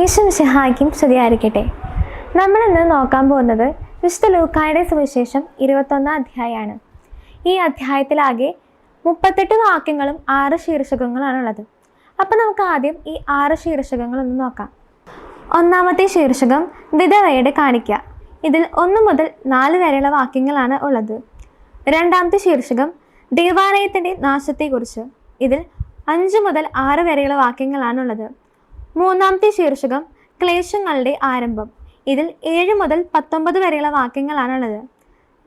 ഈശ്വം സഹായിക്കും സ്തുതിയായിരിക്കട്ടെ. നമ്മൾ ഇന്ന് നോക്കാൻ പോകുന്നത് വിശുദ്ധ ലൂക്കായുടെ സുവിശേഷം ഇരുപത്തൊന്നാം അധ്യായമാണ്. ഈ അധ്യായത്തിലാകെ മുപ്പത്തെട്ട് വാക്യങ്ങളും ആറ് ശീർഷകങ്ങളാണുള്ളത് അപ്പം നമുക്ക് ആദ്യം ഈ ആറ് ശീർഷകങ്ങളൊന്ന് നോക്കാം. ഒന്നാമത്തെ ശീർഷകം വിധവയുടെ കാണിക്ക. ഇതിൽ ഒന്ന് മുതൽ നാല് വരെയുള്ള വാക്യങ്ങളാണ് ഉള്ളത്. രണ്ടാമത്തെ ശീർഷകം ദേവാലയത്തിന്റെ നാശത്തെക്കുറിച്ച്. ഇതിൽ അഞ്ച് മുതൽ ആറ് വരെയുള്ള വാക്യങ്ങളാണുള്ളത് മൂന്നാമത്തെ ശീർഷകം ക്ലേശങ്ങളുടെ ആരംഭം. ഇതിൽ ഏഴ് മുതൽ പത്തൊമ്പത് വരെയുള്ള വാക്യങ്ങളാണുള്ളത്.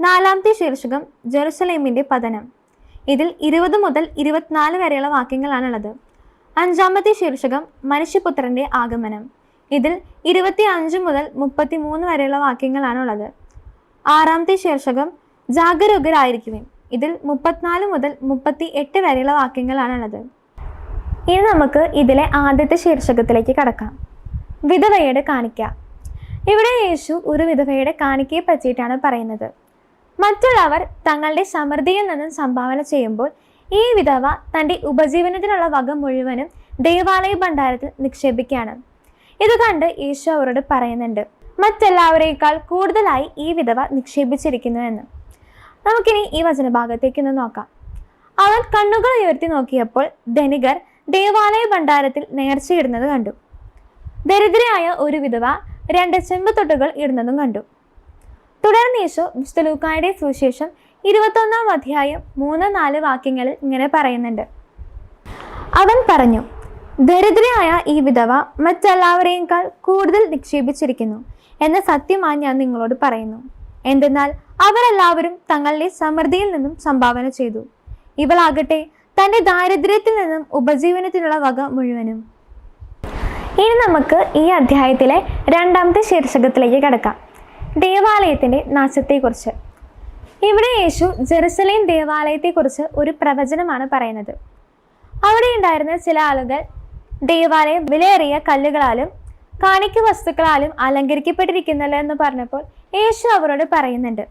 നാലാമത്തെ ശീർഷകം ജെറുസലേമിന്റെ പതനം. ഇതിൽ ഇരുപത് മുതൽ ഇരുപത്തിനാല് വരെയുള്ള വാക്യങ്ങളാണുള്ളത്. അഞ്ചാമത്തെ ശീർഷകം മനുഷ്യപുത്രന്റെ ആഗമനം. ഇതിൽ ഇരുപത്തി അഞ്ച് മുതൽ മുപ്പത്തി മൂന്ന് വരെയുള്ള വാക്യങ്ങളാണുള്ളത്. ആറാമത്തെ ശീർഷകം ജാഗരൂകരായിരിക്കുവിൻ. ഇതിൽ മുപ്പത്തിനാല് മുതൽ മുപ്പത്തി എട്ട് വരെയുള്ള വാക്യങ്ങളാണുള്ളത്. ഇനി നമുക്ക് ഇതിലെ ആദ്യത്തെ ശീർഷകത്തിലേക്ക് കടക്കാം. വിധവയുടെ കാണിക്ക. ഇവിടെ യേശു ഒരു വിധവയുടെ കാണിക്കയെ പറ്റിയിട്ടാണ് പറയുന്നത്. മറ്റുള്ളവർ തങ്ങളുടെ സമൃദ്ധിയിൽ നിന്നും സംഭാവന ചെയ്യുമ്പോൾ ഈ വിധവ തന്റെ ഉപജീവനത്തിനുള്ള വക മുഴുവനും ദേവാലയ ഭണ്ഡാരത്തിൽ നിക്ഷേപിക്കുകയാണ്. ഇത് കണ്ട് യേശു അവരോട് പറയുന്നുണ്ട് മറ്റെല്ലാവരേക്കാൾ കൂടുതലായി ഈ വിധവ നിക്ഷേപിച്ചിരിക്കുന്നു എന്ന്. നമുക്കിനി ഈ വചനഭാഗത്തേക്ക് ഒന്ന് നോക്കാം. അവൻ കണ്ണുകൾ ഉയർത്തി നോക്കിയപ്പോൾ ധനികർ ദേവാലയ ഭണ്ഡാരത്തിൽ നേർച്ചയിടുന്നത് കണ്ടു. ദരിദ്രയായ ഒരു വിധവ രണ്ട് ചെമ്പത്തൊട്ടുകൾ ഇടുന്നതും കണ്ടു. തുടർന്ന് യേശു വിശുദ്ധ ലൂക്കായുടെ സുവിശേഷം ഇരുപത്തൊന്നാം അധ്യായം മൂന്ന് നാല് വാക്യങ്ങളിൽ ഇങ്ങനെ പറയുന്നുണ്ട്. അവൻ പറഞ്ഞു ദരിദ്രയായ ഈ വിധവ മറ്റെല്ലാവരെയേക്കാൾ കൂടുതൽ നിക്ഷേപിച്ചിരിക്കുന്നു എന്ന സത്യമായി ഞാൻ നിങ്ങളോട് പറയുന്നു. എന്തെന്നാൽ അവരെല്ലാവരും തങ്ങളുടെ സമൃദ്ധിയിൽ നിന്നും സംഭാവന ചെയ്തു. ഇവളാകട്ടെ തന്റെ ദാരിദ്ര്യത്തിൽ നിന്നും ഉപജീവനത്തിനുള്ള വക മുഴുവനും. ഇനി നമുക്ക് ഈ അധ്യായത്തിലെ രണ്ടാമത്തെ ശീർഷകത്തിലേക്ക് കടക്കാം. ദേവാലയത്തിന്റെ നാശത്തെക്കുറിച്ച്. ഇവിടെ യേശു ജെറുസലേം ദേവാലയത്തെക്കുറിച്ച് ഒരു പ്രവചനമാണ് പറയുന്നത്. അവിടെ ഉണ്ടായിരുന്ന ചില ആളുകൾ ദേവാലയം വിലയേറിയ കല്ലുകളാലും കാണിക്ക വസ്തുക്കളാലും അലങ്കരിക്കപ്പെട്ടിരിക്കുന്നല്ലോ എന്ന് പറഞ്ഞപ്പോൾ യേശു അവരോട് പറയുന്നുണ്ട്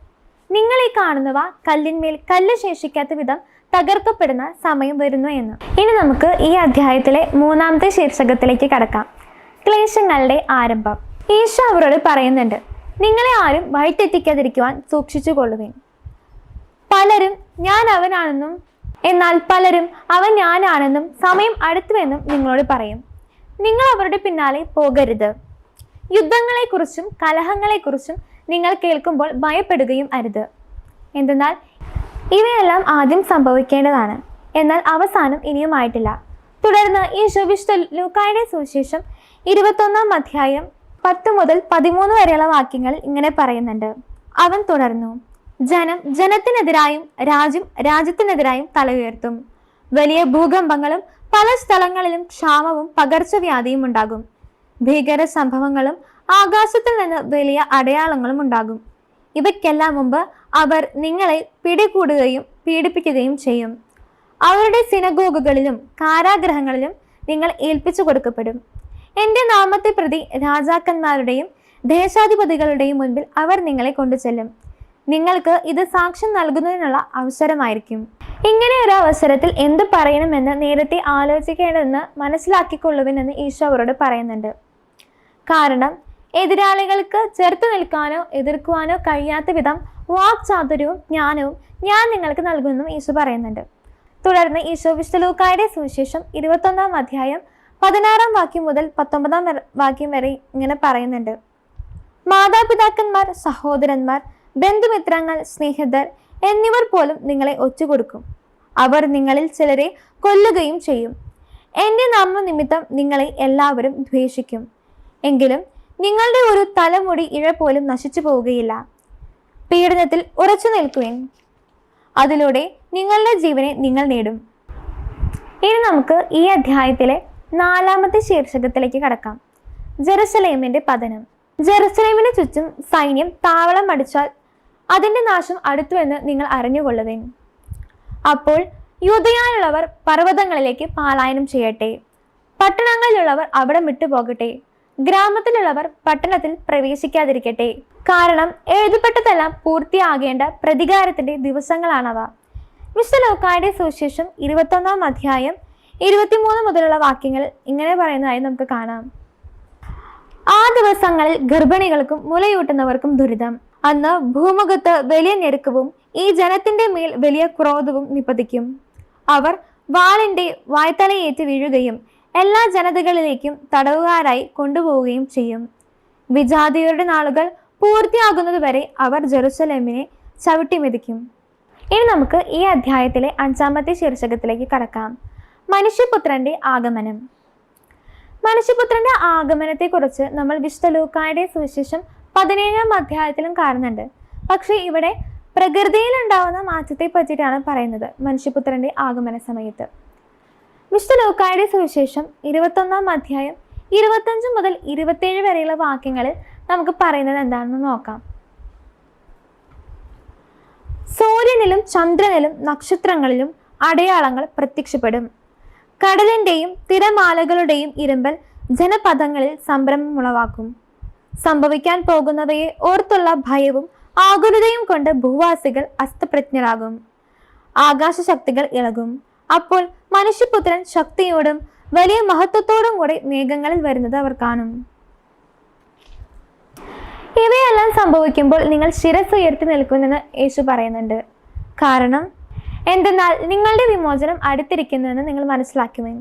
നിങ്ങൾ ഈ കാണുന്നവ കല്ലിന്മേൽ കല്ല് ശേഷിക്കാത്ത വിധം തകർക്കപ്പെടുന്ന സമയം വരുന്നു എന്ന്. ഇനി നമുക്ക് ഈ അധ്യായത്തിലെ മൂന്നാമത്തെ ശീർഷകത്തിലേക്ക് കടക്കാം. ക്ലേശങ്ങളുടെ ആരംഭം. ഈശോ അവരോട് പറയുന്നുണ്ട് നിങ്ങളെ ആരും വഴിതെറ്റിക്കാതിരിക്കുവാൻ സൂക്ഷിച്ചു കൊള്ളുവേൻ പലരും ഞാൻ അവനാണെന്നും എന്നാൽ പലരും അവൻ ഞാനാണെന്നും സമയം അടുത്തുവെന്നും നിങ്ങളോട് പറയും. നിങ്ങൾ അവരുടെ പിന്നാലെ പോകരുത്. യുദ്ധങ്ങളെക്കുറിച്ചും കലഹങ്ങളെക്കുറിച്ചും നിങ്ങൾ കേൾക്കുമ്പോൾ ഭയപ്പെടുകയും അരുത്. എന്തെന്നാൽ ഇവയെല്ലാം ആദ്യം സംഭവിക്കേണ്ടതാണ്. എന്നാൽ അവസാനം ഇനിയുമായിട്ടില്ല. തുടർന്ന് ഈ ശുഭിഷ്ട ലൂക്കായുടെ സുവിശേഷം ഇരുപത്തൊന്നാം അധ്യായം പത്ത് മുതൽ പതിമൂന്ന് വരെയുള്ള വാക്യങ്ങൾ ഇങ്ങനെ പറയുന്നുണ്ട്. അവൻ തുടർന്നു ജനം ജനത്തിനെതിരായും രാജ്യം രാജ്യത്തിനെതിരായും തല ഉയർത്തും. വലിയ ഭൂകമ്പങ്ങളും പല സ്ഥലങ്ങളിലും ക്ഷാമവും പകർച്ചവ്യാധിയും ഉണ്ടാകും. ഭീകര സംഭവങ്ങളും ആകാശത്തിൽ നിന്ന് വലിയ അടയാളങ്ങളും ഉണ്ടാകും. ഇവയ്ക്കെല്ലാം മുമ്പ് അവർ നിങ്ങളെ പിടികൂടുകയും പീഡിപ്പിക്കുകയും ചെയ്യും. അവരുടെ സിനഗോഗുകളിലും കാരാഗ്രഹങ്ങളിലും നിങ്ങൾ ഏൽപ്പിച്ചു കൊടുക്കപ്പെടും. എന്റെ നാമത്തെ പ്രതി രാജാക്കന്മാരുടെയും ദേശാധിപതികളുടെയും മുൻപിൽ അവർ നിങ്ങളെ കൊണ്ടുചെല്ലും. നിങ്ങൾക്ക് ഇത് സാക്ഷ്യം നൽകുന്നതിനുള്ള അവസരമായിരിക്കും. ഇങ്ങനെ ഒരു അവസരത്തിൽ എന്ത് പറയണമെന്ന് നേരത്തെ ആലോചിക്കേണ്ടതെന്ന് മനസ്സിലാക്കിക്കൊള്ളുവിനെന്ന് ഈശോ അവരോട് പറയുന്നുണ്ട്. കാരണം എതിരാളികൾക്ക് ചെറുത്തു നിൽക്കാനോ എതിർക്കുവാനോ കഴിയാത്ത വിധം വാക്ചാതുര്യവും ജ്ഞാനവും ഞാൻ നിങ്ങൾക്ക് നൽകുമെന്നും ഈശോ പറയുന്നുണ്ട്. തുടർന്ന് ഈശോ വിശ്വലൂക്കായുടെ സുവിശേഷം ഇരുപത്തൊന്നാം അധ്യായം പതിനാറാം വാക്യം മുതൽ പത്തൊമ്പതാം വാക്യം വരെ ഇങ്ങനെ പറയുന്നുണ്ട്. മാതാപിതാക്കന്മാർ സഹോദരന്മാർ ബന്ധുമിത്രങ്ങൾ സ്നേഹിതർ എന്നിവർ പോലും നിങ്ങളെ ഒറ്റുകൊടുക്കും. അവർ നിങ്ങളിൽ ചിലരെ കൊല്ലുകയും ചെയ്യും. എന്റെ നാമനിമിത്തം നിങ്ങളെ എല്ലാവരും ദ്വേഷിക്കും. എങ്കിലും നിങ്ങളുടെ ഒരു തലമുടി ഇഴ പോലും നശിച്ചു പോവുകയില്ല. പീഡനത്തിൽ ഉറച്ചു നിൽക്കുവിൻ. അതിലൂടെ നിങ്ങളുടെ ജീവനെ നിങ്ങൾ നേടും. ഇനി നമുക്ക് ഈ അധ്യായത്തിലെ നാലാമത്തെ ശീർഷകത്തിലേക്ക് കടക്കാം. ജെറുസലേമിന്റെ പതനം. ജെറുസലേമിന് ചുറ്റും സൈന്യം താവളം അടിച്ചാൽ അതിന്റെ നാശം അടുത്തുവെന്ന് നിങ്ങൾ അറിഞ്ഞുകൊള്ളുവേൻ. അപ്പോൾ യുദ്ധയാനുള്ളവർ പർവതങ്ങളിലേക്ക് പാലായനം ചെയ്യട്ടെ. പട്ടണങ്ങളിലുള്ളവർ അവിടെ വിട്ടുപോകട്ടെ. ഗ്രാമത്തിലുള്ളവർ പട്ടണത്തിൽ പ്രവേശിക്കാതിരിക്കട്ടെ. കാരണം എഴുതപ്പെട്ടതെല്ലാം പൂർത്തിയാകേണ്ട പ്രതികാരത്തിന്റെ ദിവസങ്ങളാണവ. മിസ്റ്റർ ലോക്കായുടെ സുവിശേഷം ഇരുപത്തൊന്നാം അധ്യായം ഇരുപത്തിമൂന്ന് മുതലുള്ള വാക്യങ്ങൾ ഇങ്ങനെ പറയുന്നതായി നമുക്ക് കാണാം. ആ ദിവസങ്ങളിൽ ഗർഭിണികൾക്കും മുലയൂട്ടുന്നവർക്കും ദുരിതം. അന്ന് ഭൂമുഖത്ത് വലിയ ഞെരുക്കവും ഈ ജനത്തിന്റെ മേൽ വലിയ ക്രോധവും നിപതിക്കും അവർ വാളിന്റെ വായ്ത്തലയേറ്റ് വീഴുകയും എല്ലാ ജനതകളിലേക്കും തടവുകാരായി കൊണ്ടുപോവുകയും ചെയ്യും. വിജാതിയരുടെ നാളുകൾ പൂർത്തിയാകുന്നതുവരെ അവർ ജെറുസലേമിനെ ചവിട്ടിമെതിക്കും. ഇനി നമുക്ക് ഈ അധ്യായത്തിലെ അഞ്ചാമത്തെ ശീർഷകത്തിലേക്ക് കടക്കാം. മനുഷ്യപുത്രന്റെ ആഗമനം. മനുഷ്യപുത്രന്റെ ആഗമനത്തെക്കുറിച്ച് നമ്മൾ വിശുദ്ധ ലൂക്കായുടെ സുവിശേഷം പതിനേഴാം അധ്യായത്തിലും കാണുന്നുണ്ട്. പക്ഷേ ഇവിടെ പ്രകൃതിയിൽ ഉണ്ടാവുന്ന മാറ്റത്തെ പറ്റിയിട്ടാണ് പറയുന്നത് മനുഷ്യപുത്രന്റെ ആഗമന സമയത്ത്. വിശുദ്ധ ലൂക്കായുടെ സുവിശേഷം ഇരുപത്തൊന്നാം അധ്യായം ഇരുപത്തഞ്ച് മുതൽ ഇരുപത്തേഴ് വരെയുള്ള വാക്യങ്ങളിൽ നമുക്ക് പറയുന്നത് എന്താണെന്ന് നോക്കാം. സൂര്യനിലും ചന്ദ്രനിലും നക്ഷത്രങ്ങളിലും അടയാളങ്ങൾ പ്രത്യക്ഷപ്പെടും. കടലിന്റെയും തിരമാലകളുടെയും ഇരുമ്പൽ ജനപദങ്ങളിൽ സംരംഭം ഉളവാക്കും സംഭവിക്കാൻ പോകുന്നവയെ ഓർത്തുള്ള ഭയവും ആകുലതയും കൊണ്ട് ഭൂവാസികൾ അസ്തപ്രജ്ഞരാകും. ആകാശശക്തികൾ ഇളകും. അപ്പോൾ മനുഷ്യപുത്രൻ ശക്തിയോടും വലിയ മഹത്വത്തോടും കൂടെ മേഘങ്ങളിൽ വരുന്നത് അവർ കാണും. ഇവയെല്ലാം സംഭവിക്കുമ്പോൾ നിങ്ങൾ ശിരസ് ഉയർത്തി നിൽക്കുമെന്ന് യേശു പറയുന്നുണ്ട്. കാരണം എന്തെന്നാൽ നിങ്ങളുടെ വിമോചനം അടുത്തിരിക്കുന്നുവെന്ന് നിങ്ങൾ മനസ്സിലാക്കുമേ.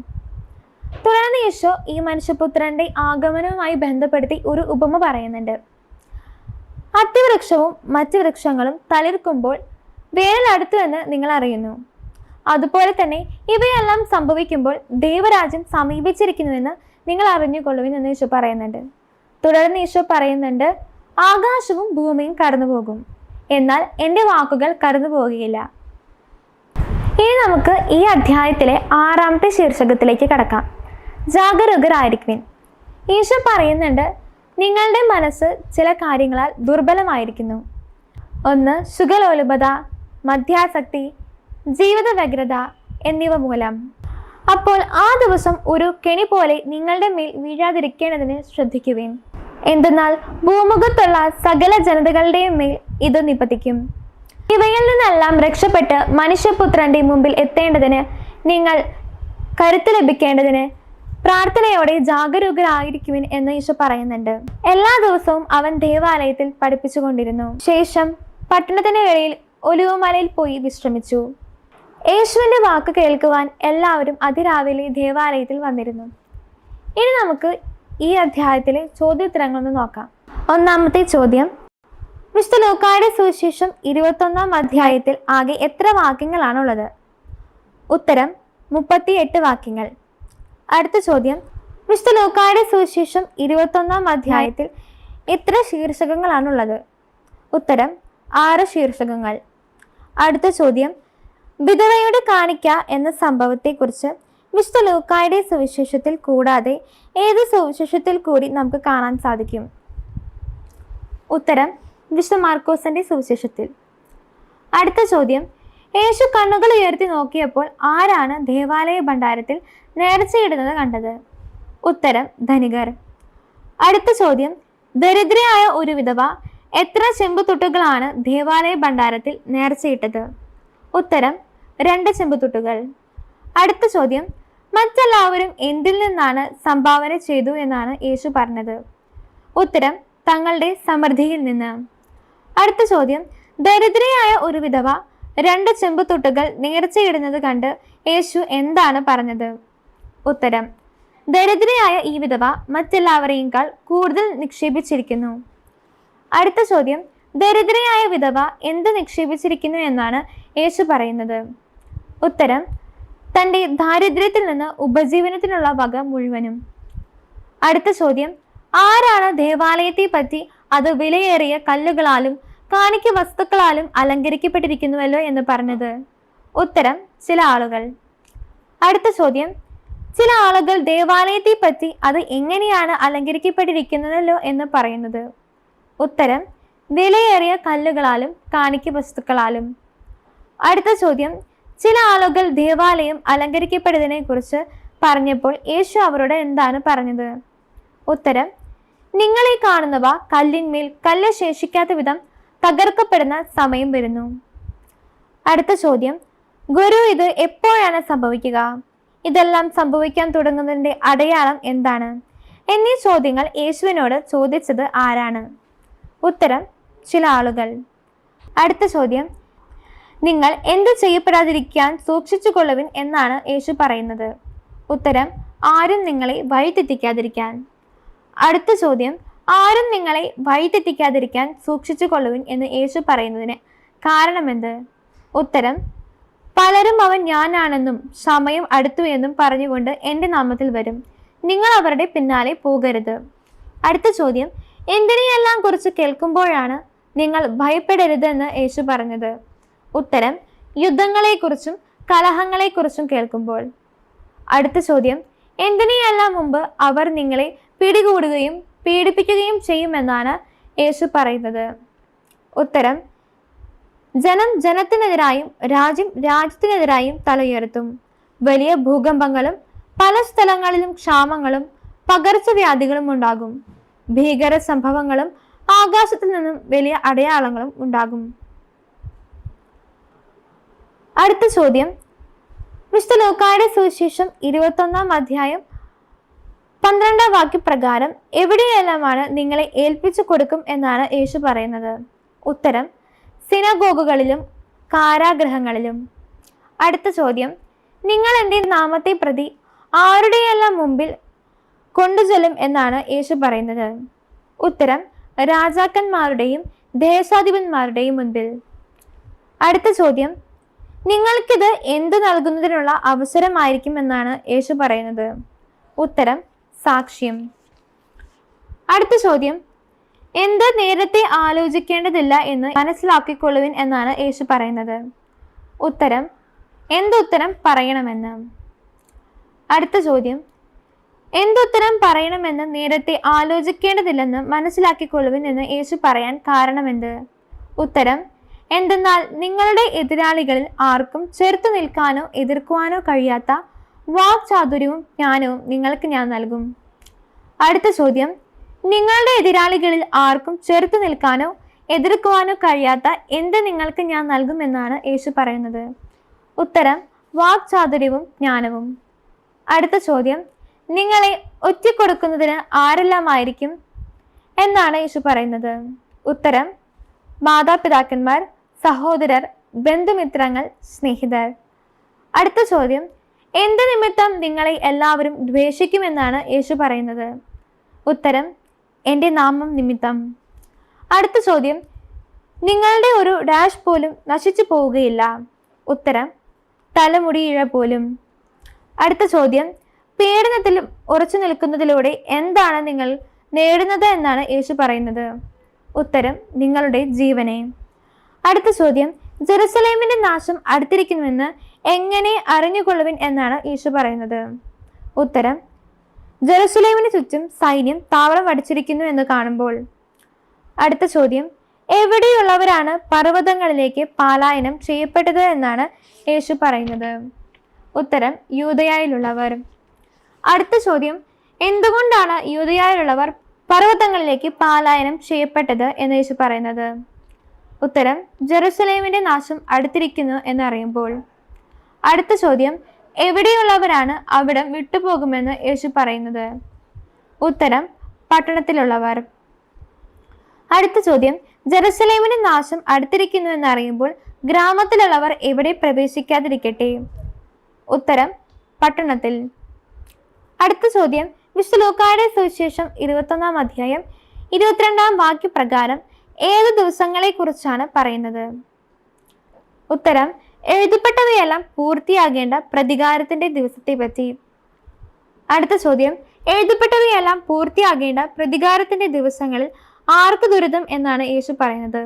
തുടർന്ന് യേശു ഈ മനുഷ്യപുത്രന്റെ ആഗമനവുമായി ബന്ധപ്പെടുത്തി ഒരു ഉപമ പറയുന്നുണ്ട്. അത്തിവൃക്ഷവും മറ്റ് വൃക്ഷങ്ങളും തളിർക്കുമ്പോൾ വേനൽ അടുത്തുവെന്ന് നിങ്ങൾ അറിയുന്നു. അതുപോലെ തന്നെ ഇവയെല്ലാം സംഭവിക്കുമ്പോൾ ദൈവരാജ്യം സമീപിച്ചിരിക്കുന്നുവെന്ന് നിങ്ങൾ അറിഞ്ഞുകൊള്ളുവിൻ എന്ന് ഈശോ പറയുന്നുണ്ട്. തുടർന്ന് ഈശോ പറയുന്നുണ്ട് ആകാശവും ഭൂമിയും കടന്നുപോകും. എന്നാൽ എന്റെ വാക്കുകൾ കടന്നു പോകുകയില്ല ഇനി നമുക്ക് ഈ അധ്യായത്തിലെ ആറാമത്തെ ശീർഷകത്തിലേക്ക് കടക്കാം. ജാഗരൂകരായിരിക്കുവിൻ. ഈശോ പറയുന്നുണ്ട് നിങ്ങളുടെ മനസ്സ് ചില കാര്യങ്ങളാൽ ദുർബലമായിരിക്കുന്നു. ഒന്ന് സുഖലോലുപത മദ്യാസക്തി ജീവിത വ്യഗ്രത എന്നിവ മൂലം. അപ്പോൾ ആ ദിവസം ഒരു കെണി പോലെ നിങ്ങളുടെ മേൽ വീഴാതിരിക്കേണ്ടതിന് ശ്രദ്ധിക്കുവേൻ. എന്തെന്നാൽ ഭൂമുഖത്തുള്ള സകല ജനതകളുടെയും മേൽ ഇത് നിപതിക്കും. ഇവയിൽ നിന്നെല്ലാം രക്ഷപ്പെട്ട് മനുഷ്യപുത്രന്റെ മുമ്പിൽ എത്തേണ്ടതിന് നിങ്ങൾ കരുത്ത് ലഭിക്കേണ്ടതിന് പ്രാർത്ഥനയോടെ ജാഗരൂകരായിരിക്കുവിൻ എന്ന് ഈശോ പറയുന്നുണ്ട്. എല്ലാ ദിവസവും അവൻ ദേവാലയത്തിൽ പഠിപ്പിച്ചുകൊണ്ടിരുന്നു. ശേഷം പട്ടണത്തിന് വെളിയിൽ ഒലിവുമലയിൽ പോയി വിശ്രമിച്ചു. യേശുവിന്റെ വാക്ക് കേൾക്കുവാൻ എല്ലാവരും അതിരാവിലെ ദേവാലയത്തിൽ വന്നിരുന്നു. ഇനി നമുക്ക് ഈ അധ്യായത്തിലെ ചോദ്യോത്തരങ്ങളൊന്ന് നോക്കാം. ഒന്നാമത്തെ ചോദ്യം. മിസ്റ്റർ ലൂക്കായുടെ സുവിശേഷം ഇരുപത്തൊന്നാം അധ്യായത്തിൽ ആകെ എത്ര വാക്യങ്ങളാണുള്ളത്? ഉത്തരം മുപ്പത്തി എട്ട് വാക്യങ്ങൾ. അടുത്ത ചോദ്യം. മിസ്റ്റർ ലൂക്കായുടെ സുവിശേഷം ഇരുപത്തൊന്നാം അധ്യായത്തിൽ എത്ര ശീർഷകങ്ങളാണുള്ളത്? ഉത്തരം ആറ് ശീർഷകങ്ങൾ. അടുത്ത ചോദ്യം. വിധവയുടെ കാണിക്ക എന്ന സംഭവത്തെക്കുറിച്ച് വിശുദ്ധ ലൂക്കായുടെ സുവിശേഷത്തിൽ കൂടാതെ ഏത് സുവിശേഷത്തിൽ കൂടി നമുക്ക് കാണാൻ സാധിക്കും? ഉത്തരം വിശുദ്ധ മാർക്കോസിന്റെ സുവിശേഷത്തിൽ. അടുത്ത ചോദ്യം. യേശു കണ്ണുകൾ ഉയർത്തി നോക്കിയപ്പോൾ ആരാണ് ദേവാലയ ഭണ്ഡാരത്തിൽ നേർച്ചയിടുന്നത് കണ്ടത്? ഉത്തരം ധനികർ. അടുത്ത ചോദ്യം. ദരിദ്രയായ ഒരു വിധവ എത്ര ചെമ്പുതുട്ടുകളാണ് ദേവാലയ ഭണ്ഡാരത്തിൽ നേർച്ചയിട്ടത്? ഉത്തരം രണ്ട് ചെമ്പുതുട്ടുകൾ. അടുത്ത ചോദ്യം മറ്റെല്ലാവരും എന്തിൽ നിന്നാണ് സംഭാവന ചെയ്തു എന്നാണ് യേശു പറഞ്ഞത്. ഉത്തരം തങ്ങളുടെ സമൃദ്ധിയിൽ നിന്ന്. അടുത്ത ചോദ്യം ദരിദ്രയായ ഒരു വിധവ രണ്ട് ചെമ്പുത്തുട്ടുകൾ നേർച്ചയിടുന്നത് കണ്ട് യേശു എന്താണ് പറഞ്ഞത്? ഉത്തരം ദരിദ്രയായ ഈ വിധവ മറ്റെല്ലാവരെയുംക്കാൾ കൂടുതൽ നിക്ഷേപിച്ചിരിക്കുന്നു. അടുത്ത ചോദ്യം ദരിദ്രയായ വിധവ എന്ത് നിക്ഷേപിച്ചിരിക്കുന്നു എന്നാണ് യേശു പറയുന്നത്. ഉത്തരം തന്റെ ദാരിദ്ര്യത്തിൽ നിന്ന് ഉപജീവനത്തിനുള്ള വക മുഴുവനും. അടുത്ത ചോദ്യം ആരാണ് ദേവാലയത്തെ പറ്റി അത് വിലയേറിയ കല്ലുകളാലും കാണിക്ക വസ്തുക്കളാലും അലങ്കരിക്കപ്പെട്ടിരിക്കുന്നുവല്ലോ എന്ന് പറഞ്ഞത്? ഉത്തരം ചില ആളുകൾ. അടുത്ത ചോദ്യം ചില ആളുകൾ ദേവാലയത്തെ പറ്റി അത് എങ്ങനെയാണ് അലങ്കരിക്കപ്പെട്ടിരിക്കുന്നതല്ലോ എന്ന് പറയുന്നത്? ഉത്തരം വിലയേറിയ കല്ലുകളാലും കാണിക്ക വസ്തുക്കളാലും. അടുത്ത ചോദ്യം ചില ആളുകൾ ദേവാലയം അലങ്കരിക്കപ്പെട്ടതിനെ കുറിച്ച് പറഞ്ഞപ്പോൾ യേശു അവരോട് എന്താണ് പറഞ്ഞത്? ഉത്തരം നിങ്ങളെ കാണുന്നവ കല്ലിന്മേൽ കല്ല് ശേഷിക്കാത്ത വിധം തകർക്കപ്പെടുന്ന സമയം വരുന്നു. അടുത്ത ചോദ്യം ഗുരു ഇത് എപ്പോഴാണ് സംഭവിക്കുക? ഇതെല്ലാം സംഭവിക്കാൻ തുടങ്ങുന്നതിന്റെ അടയാളം എന്താണ്? എന്നീ ചോദ്യങ്ങൾ യേശുവിനോട് ചോദിച്ചത് ആരാണ്? ഉത്തരം ചില ആളുകൾ. അടുത്ത ചോദ്യം നിങ്ങൾ എന്ത് ചെയ്യപ്പെടാതിരിക്കാൻ സൂക്ഷിച്ചുകൊള്ളുവിൻ എന്നാണ് യേശു പറയുന്നത്. ഉത്തരം ആരും നിങ്ങളെ വഴിതെറ്റിക്കാതിരിക്കാൻ. അടുത്ത ചോദ്യം ആരും നിങ്ങളെ വഴിതെറ്റിക്കാതിരിക്കാൻ സൂക്ഷിച്ചുകൊള്ളുവിൻ എന്ന് യേശു പറയുന്നതിന് കാരണമെന്ത്? ഉത്തരം പലരും അവൻ ഞാനാണെന്നും സമയം അടുത്തു എന്നും പറഞ്ഞുകൊണ്ട് എന്റെ നാമത്തിൽ വരും. നിങ്ങൾ അവരുടെ പിന്നാലെ പോകരുത്. അടുത്ത ചോദ്യം എന്തിനെയെല്ലാം കുറിച്ച് കേൾക്കുമ്പോഴാണ് നിങ്ങൾ ഭയപ്പെടരുതെന്ന് യേശു പറഞ്ഞത്? ഉത്തരം യുദ്ധങ്ങളെക്കുറിച്ചും കലഹങ്ങളെക്കുറിച്ചും കേൾക്കുമ്പോൾ. അടുത്ത ചോദ്യം എന്തിനെയെല്ലാം മുമ്പ് അവർ നിങ്ങളെ പിടികൂടുകയും പീഡിപ്പിക്കുകയും ചെയ്യുമെന്നാണ് യേശു പറയുന്നത്? ഉത്തരം ജനം ജനത്തിനെതിരായും രാജ്യം രാജ്യത്തിനെതിരായും തലയുയർത്തും. വലിയ ഭൂകമ്പങ്ങളും പല സ്ഥലങ്ങളിലും ക്ഷാമങ്ങളും പകർച്ചവ്യാധികളും ഉണ്ടാകും. ഭീകര സംഭവങ്ങളും ആകാശത്തിൽ നിന്നും വലിയ അടയാളങ്ങളും ഉണ്ടാകും. അടുത്ത ചോദ്യം. വിശുദ്ധ ലൂക്കായുടെ സുവിശേഷം ഇരുപത്തൊന്നാം അധ്യായം പന്ത്രണ്ടാം വാക്യപ്രകാരം എവിടെയെല്ലാമാണ് നിങ്ങളെ ഏൽപ്പിച്ചു കൊടുക്കും എന്നാണ് യേശു പറയുന്നത്? ഉത്തരം സിനഗോഗുകളിലും കാരാഗ്രഹങ്ങളിലും. അടുത്ത ചോദ്യം നിങ്ങൾ എന്റെ നാമത്തെ പ്രതി ആരുടെയെല്ലാം മുമ്പിൽ കൊണ്ടുചെല്ലും എന്നാണ് യേശു പറയുന്നത്? ഉത്തരം രാജാക്കന്മാരുടെയും ദേശാധിപന്മാരുടെയും മുൻപിൽ. അടുത്ത ചോദ്യം നിങ്ങൾക്കിത് എന്ത് നൽകുന്നതിനുള്ള അവസരമായിരിക്കും എന്നാണ് യേശു പറയുന്നത്. ഉത്തരം സാക്ഷ്യം. അടുത്ത ചോദ്യം. എന്ത് നേരത്തെ ആലോചിക്കേണ്ടതില്ല എന്ന് മനസ്സിലാക്കിക്കൊള്ളുവിൻ എന്നാണ് യേശു പറയുന്നത്. ഉത്തരം എന്തുത്തരം പറയണമെന്ന്. അടുത്ത ചോദ്യം. എന്തുത്തരം പറയണമെന്ന് നേരത്തെ ആലോചിക്കേണ്ടതില്ലെന്ന് മനസ്സിലാക്കിക്കൊള്ളുവിൻ എന്ന് യേശു പറയാൻ കാരണമെന്ത്? ഉത്തരം എന്തെന്നാൽ നിങ്ങളുടെ എതിരാളികളിൽ ആർക്കും ചെറുത്തു നിൽക്കാനോ എതിർക്കുവാനോ കഴിയാത്ത വാക്ചാതുര്യവും ജ്ഞാനവും നിങ്ങൾക്ക് ഞാൻ നൽകും. അടുത്ത ചോദ്യം. നിങ്ങളുടെ എതിരാളികളിൽ ആർക്കും ചെറുത്തു നിൽക്കാനോ എതിർക്കുവാനോ കഴിയാത്ത എന്ത് നിങ്ങൾക്ക് ഞാൻ നൽകുമെന്നാണ് യേശു പറയുന്നത്. ഉത്തരം. വാക്ചാതുര്യവും ജ്ഞാനവും. അടുത്ത ചോദ്യം. നിങ്ങളെ ഒറ്റക്കൊടുക്കുന്നതിന് ആരെല്ലാമായിരിക്കും എന്നാണ് യേശു പറയുന്നത്. ഉത്തരം. മാതാപിതാക്കന്മാർ സഹോദരർ ബന്ധുമിത്രങ്ങൾ സ്നേഹിതർ. അടുത്ത ചോദ്യം. എന്ത് നിമിത്തം നിങ്ങളെ എല്ലാവരും ദ്വേഷിക്കുമെന്നാണ് യേശു പറയുന്നത്? ഉത്തരം എന്റെ നാമം നിമിത്തം. അടുത്ത ചോദ്യം. നിങ്ങളുടെ ഒരു ഡാഷ് പോലും നശിച്ചു പോവുകയില്ല. ഉത്തരം ഇഴ പോലും. അടുത്ത ചോദ്യം. പീഡനത്തിൽ ഉറച്ചു നിൽക്കുന്നതിലൂടെ എന്താണ് നിങ്ങൾ നേടുന്നത് എന്നാണ് യേശു പറയുന്നത്? ഉത്തരം നിങ്ങളുടെ ജീവനെ. അടുത്ത ചോദ്യം ജെറുസലേമിന്റെ നാശം അടുത്തിരിക്കുന്നുവെന്ന് എങ്ങനെ അറിഞ്ഞുകൊള്ളുവിൻ എന്നാണ് യേശു പറയുന്നത്. ഉത്തരം ജെറുസലേമിന് ചുറ്റും സൈന്യം താവളം അടിച്ചിരിക്കുന്നു എന്ന് കാണുമ്പോൾ. അടുത്ത ചോദ്യം എവിടെയുള്ളവരാണ് പർവതങ്ങളിലേക്ക് പാലായനം ചെയ്യപ്പെട്ടത് എന്നാണ് യേശു പറയുന്നത്. ഉത്തരം യൂതയായിലുള്ളവർ അടുത്ത ചോദ്യം എന്തുകൊണ്ടാണ് യൂതയായിലുള്ളവർ പർവതങ്ങളിലേക്ക് പാലായനം ചെയ്യപ്പെട്ടത് എന്ന് യേശു പറയുന്നത്? ഉത്തരം ജെറുസലേമിന്റെ നാശം അടുത്തിരിക്കുന്നു എന്നറിയുമ്പോൾ. അടുത്ത ചോദ്യം എവിടെയുള്ളവരാണ് അവിടം വിട്ടുപോകുമെന്ന് യേശു പറയുന്നത്? ഉത്തരം പട്ടണത്തിലുള്ളവർ. അടുത്ത ചോദ്യം ജെറുസലേമിന്റെ നാശം അടുത്തിരിക്കുന്നു എന്നറിയുമ്പോൾ ഗ്രാമത്തിലുള്ളവർ എവിടെ പ്രവേശിക്കാതിരിക്കട്ടെ? ഉത്തരം പട്ടണത്തിൽ. അടുത്ത ചോദ്യം വിശുദ്ധ ലൂക്കായുടെ സുവിശേഷം ഇരുപത്തൊന്നാം അധ്യായം ഇരുപത്തിരണ്ടാം വാക്യപ്രകാരം ഏത് ദിവസങ്ങളെ കുറിച്ചാണ് പറയുന്നത്? ഉത്തരം എഴുതപ്പെട്ടവയെല്ലാം പൂർത്തിയാകേണ്ട പ്രതികാരത്തിന്റെ ദിവസത്തെ പറ്റി അടുത്ത ചോദ്യം എഴുതപ്പെട്ടവയെല്ലാം പൂർത്തിയാകേണ്ട പ്രതികാരത്തിന്റെ ദിവസങ്ങളിൽ ആർക്ക് ദുരിതം എന്നാണ് യേശു പറയുന്നത്?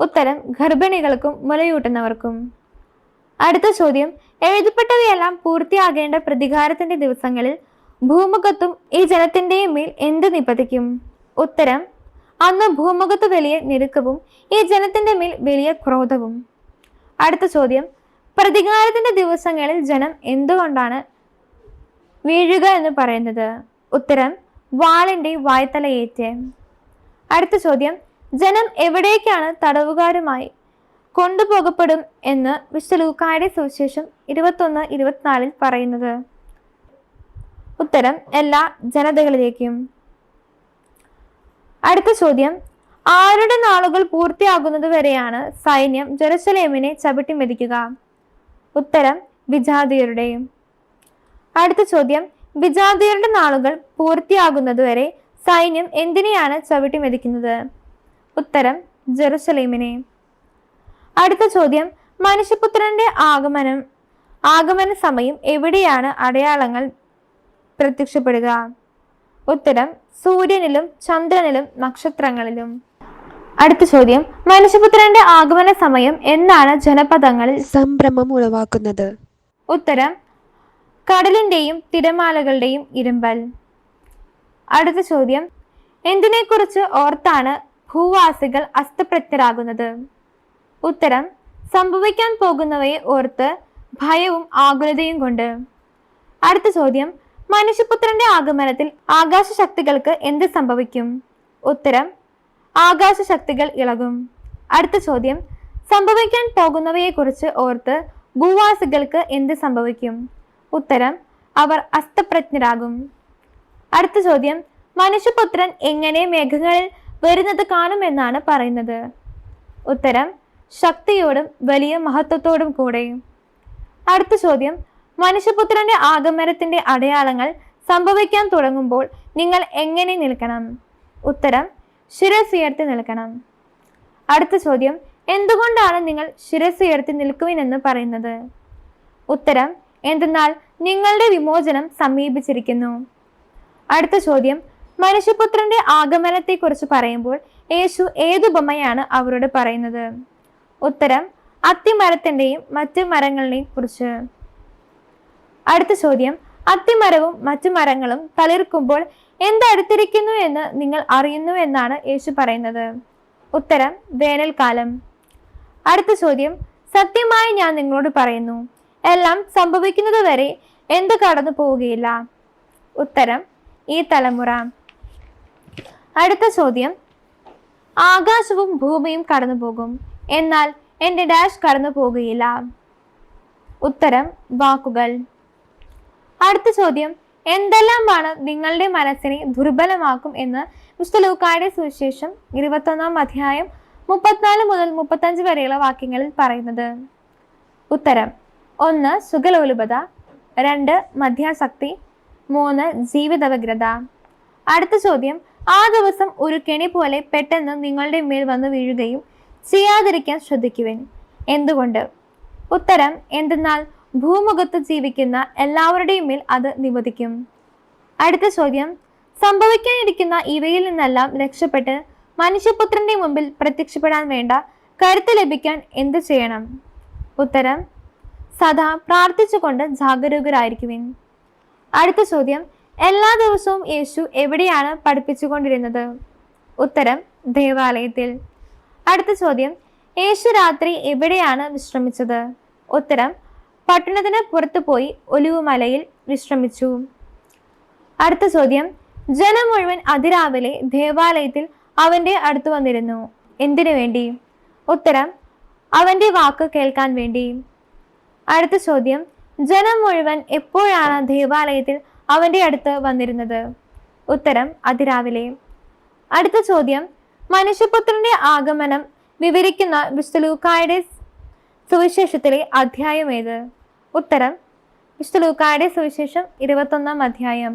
ഉത്തരം ഗർഭിണികൾക്കും മുലയൂട്ടുന്നവർക്കും. അടുത്ത ചോദ്യം എഴുതപ്പെട്ടവയെല്ലാം പൂർത്തിയാകേണ്ട പ്രതികാരത്തിന്റെ ദിവസങ്ങളിൽ ഭൂമുഖത്തും ഈ ജനത്തിന്റെയും മേൽ എന്ത് നിപതിക്കും? ഉത്തരം അന്ന് ഭൂമുഖത്ത് വലിയ ഞെരുക്കവും ഈ ജനത്തിന്റെ മേൽ വലിയ ക്രോധവും. അടുത്ത ചോദ്യം. പ്രതികാരത്തിന്റെ ദിവസങ്ങളിൽ ജനം എന്തുകൊണ്ടാണ് വീഴുക എന്ന് പറയുന്നത്? ഉത്തരം വാളിന്റെ വായ്ത്തലയേറ്റ് അടുത്ത ചോദ്യം. ജനം എവിടേക്കാണ് തടവുകാരുമായി കൊണ്ടുപോകപ്പെടും എന്ന് വിശ്വലൂക്കാരുടെ സുവിശേഷം ഇരുപത്തൊന്ന് ഇരുപത്തിനാലിൽ പറയുന്നത്? ഉത്തരം എല്ലാ ജനതകളിലേക്കും. അടുത്ത ചോദ്യം. ആരുടെ നാളുകൾ പൂർത്തിയാകുന്നത് വരെയാണ് സൈന്യം ജെറുസലേമിനെ ചവിട്ടി മെതിക്കുക? ഉത്തരം വിജാതിയരുടെയും. അടുത്ത ചോദ്യം. വിജാതിയരുടെ നാളുകൾ പൂർത്തിയാകുന്നതുവരെ സൈന്യം എന്തിനെയാണ് ചവിട്ടി മെതിക്കുന്നത്? ഉത്തരം ജെറുസലേമിനെ. അടുത്ത ചോദ്യം. മനുഷ്യപുത്രന്റെ ആഗമനം ആഗമന സമയം എവിടെയാണ് അടയാളങ്ങൾ പ്രത്യക്ഷപ്പെടുക? ഉത്തരം സൂര്യനിലും ചന്ദ്രനിലും നക്ഷത്രങ്ങളിലും. അടുത്ത ചോദ്യം മനുഷ്യപുത്രന്റെ ആഗമന സമയം എന്നാണ് ജനപദങ്ങളിൽ സംഭ്രമം ഉളവാക്കുന്നത്. ഉത്തരം കടലിന്റെയും തിരമാലകളുടെയും ഇരുമ്പൽ. അടുത്ത ചോദ്യം എന്തിനെക്കുറിച്ച് ഓർത്താണ് ഭൂവാസികൾ അസ്തപ്രജ്ഞരാകുന്നത്? ഉത്തരം സംഭവിക്കാൻ പോകുന്നവയെ ഓർത്ത് ഭയവും ആകുലതയും കൊണ്ട്. അടുത്ത ചോദ്യം മനുഷ്യപുത്രന്റെ ആഗമനത്തിൽ ആകാശ ശക്തികൾക്ക് എന്ത് സംഭവിക്കും? ഉത്തരം ആകാശ ശക്തികൾ ഇളകും. അടുത്ത ചോദ്യം സംഭവിക്കാൻ പോകുന്നവയെക്കുറിച്ച് ഓർത്ത് ഭൂവാസികൾക്ക് എന്ത് സംഭവിക്കും? ഉത്തരം അവർ അസ്തപ്രജ്ഞരാകും. അടുത്ത ചോദ്യം മനുഷ്യപുത്രൻ എങ്ങനെ മേഘങ്ങളിൽ വരുന്നത് കാണുമെന്നാണ് പറയുന്നത്? ഉത്തരം ശക്തിയോടും വലിയ മഹത്വത്തോടും കൂടെ. അടുത്ത ചോദ്യം മനുഷ്യപുത്രന്റെ ആഗമനത്തിന്റെ അടയാളങ്ങൾ സംഭവിക്കാൻ തുടങ്ങുമ്പോൾ നിങ്ങൾ എങ്ങനെ നിൽക്കണം? ഉത്തരം ശിരസുയർത്തി നിൽക്കണം. അടുത്ത ചോദ്യം എന്തുകൊണ്ടാണ് നിങ്ങൾ ശിരസുയർത്തി നിൽക്കുവിനെന്ന് പറയുന്നത്? ഉത്തരം എന്തെന്നാൽ നിങ്ങളുടെ വിമോചനം സമീപിച്ചിരിക്കുന്നു. അടുത്ത ചോദ്യം മനുഷ്യപുത്രന്റെ ആഗമനത്തെക്കുറിച്ച് പറയുമ്പോൾ യേശു ഏതുപമയാണ് അവരോട് പറയുന്നത്? ഉത്തരം അത്തിമരത്തിന്റെയും മറ്റ് മരങ്ങളുടെയും കുറിച്ച്. അടുത്ത ചോദ്യം. അത്തിമരവും മറ്റു മരങ്ങളും തളിർക്കുമ്പോൾ എന്തടുത്തിരിക്കുന്നു എന്ന് നിങ്ങൾ അറിയുന്നു എന്നാണ് യേശു പറയുന്നത്. ഉത്തരം വേനൽക്കാലം. അടുത്ത ചോദ്യം. സത്യമായി ഞാൻ നിങ്ങളോട് പറയുന്നു. എല്ലാം സംഭവിക്കുന്നത് വരെ എന്ത് കടന്നു പോവുകയില്ല. ഉത്തരം ഈ തലമുറ. അടുത്ത ചോദ്യം. ആകാശവും ഭൂമിയും കടന്നു പോകും. എന്നാൽ എന്റെ ഡാഷ് കടന്നു പോകുകയില്ല ഉത്തരം വാക്കുകൾ. അടുത്ത ചോദ്യം. എന്തെല്ലാമാണ് നിങ്ങളുടെ മനസ്സിനെ ദുർബലമാക്കും എന്ന് വിശുദ്ധ ലൂക്കായുടെ സുവിശേഷം ഇരുപത്തൊന്നാം അധ്യായം മുപ്പത്തിനാല് മുതൽ മുപ്പത്തഞ്ച് വരെയുള്ള വാക്യങ്ങളിൽ പറയുന്നത്. ഉത്തരം. ഒന്ന് സുഖലോലുപത. രണ്ട് മധ്യാസക്തി മൂന്ന് ജീവിതവഗ്രത അടുത്ത ചോദ്യം. ആ ദിവസം ഒരു കെണി പോലെ പെട്ടെന്ന് നിങ്ങളുടെ മേൽ വന്ന് വീഴുകയും ചെയ്യാതിരിക്കാൻ ശ്രദ്ധിക്കുവിൻ. എന്തുകൊണ്ട്? ഉത്തരം. എന്തെന്നാൽ ഭൂമുഖത്ത് ജീവിക്കുന്ന എല്ലാവരുടെയും മേൽ അത് നിവദിക്കും അടുത്ത ചോദ്യം. സംഭവിക്കാനിരിക്കുന്ന ഇവയിൽ നിന്നെല്ലാം രക്ഷപ്പെട്ട് മനുഷ്യപുത്രന്റെ മുമ്പിൽ പ്രത്യക്ഷപ്പെടാൻ വേണ്ട കരുത്ത് ലഭിക്കാൻ എന്ത് ചെയ്യണം? ഉത്തരം. സദാ പ്രാർത്ഥിച്ചുകൊണ്ട് ജാഗരൂകരായിരിക്കുവിൻ. അടുത്ത ചോദ്യം. എല്ലാ ദിവസവും യേശു എവിടെയാണ് പഠിപ്പിച്ചുകൊണ്ടിരുന്നത്? ഉത്തരം. ദേവാലയത്തിൽ. അടുത്ത ചോദ്യം. യേശു രാത്രി എവിടെയാണ് വിശ്രമിച്ചത്? ഉത്തരം. പട്ടണത്തിന് പുറത്തു പോയി ഒലിവുമലയിൽ വിശ്രമിച്ചു. അടുത്ത ചോദ്യം. ജനം മുഴുവൻ അതിരാവിലെ ദേവാലയത്തിൽ അവന്റെ അടുത്ത് വന്നിരുന്നു. എന്തിനു വേണ്ടി? ഉത്തരം. അവന്റെ വാക്ക് കേൾക്കാൻ വേണ്ടി. അടുത്ത ചോദ്യം. ജനം മുഴുവൻ എപ്പോഴാണ് ദേവാലയത്തിൽ അവന്റെ അടുത്ത് വന്നിരുന്നത്? ഉത്തരം. അതിരാവിലെ. അടുത്ത ചോദ്യം. മനുഷ്യപുത്രന്റെ ആഗമനം വിവരിക്കുന്ന വിസ്തുലൂക്കായുടെ സുവിശേഷത്തിലെ അധ്യായം ഏത്? ഉത്തരം വിസ്തുലൂക്കായുടെ സുവിശേഷം ഇരുപത്തൊന്നാം അധ്യായം.